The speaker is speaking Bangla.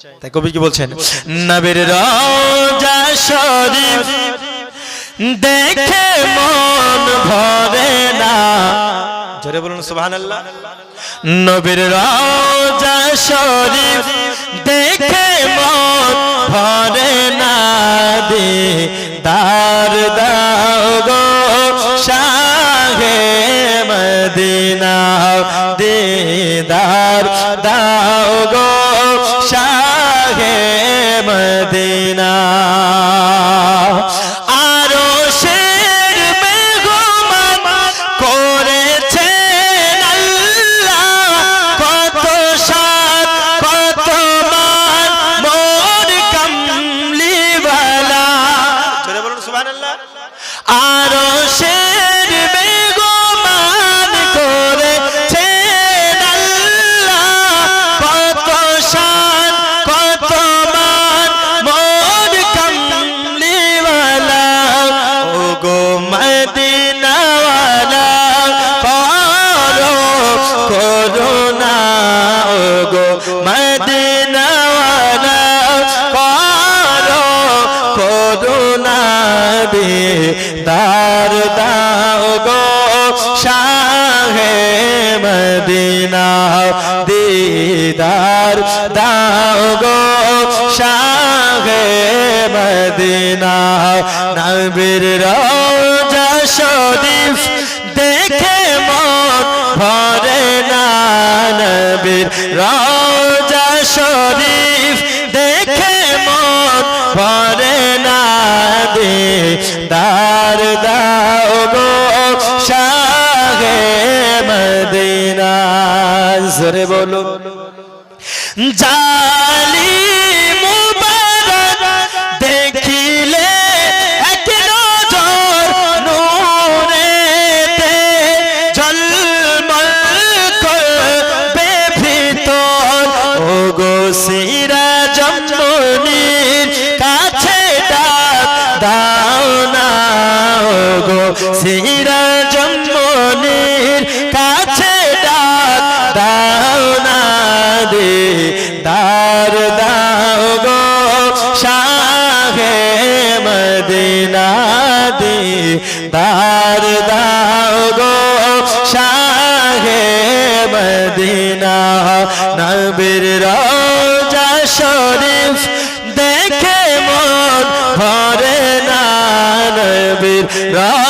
তাই কবি কি বলছেন? নবীর রওজা শরীফ দেখে মন ভরে না। জোরে বলুন সুবহানাল্লাহ। নবীর রওজা শরীফ দেখে মন ভরে না দে দার দাও গো শাহে মদিনা দিদার সুবহানাল্লাহ। আরও শের বেগমান করেছে আল্লাহ। দার দাও গো শাহে মদিনা দিদার দাও গো শাহে মদিনা নবীর শরীফ দেখে মন না নবীর শরীফ দেখে মন না দে দার দাও গো শাহে মদিনা জরে বলো জালি গো সিরাজ কাছে ডাক দাও না দে দার দাও গো শাহে মদিনা দে। দার দাও গো শাহে মদিনা, নবীর রোজা শরীফ দেখে মন ভরে না, নবীর রোজা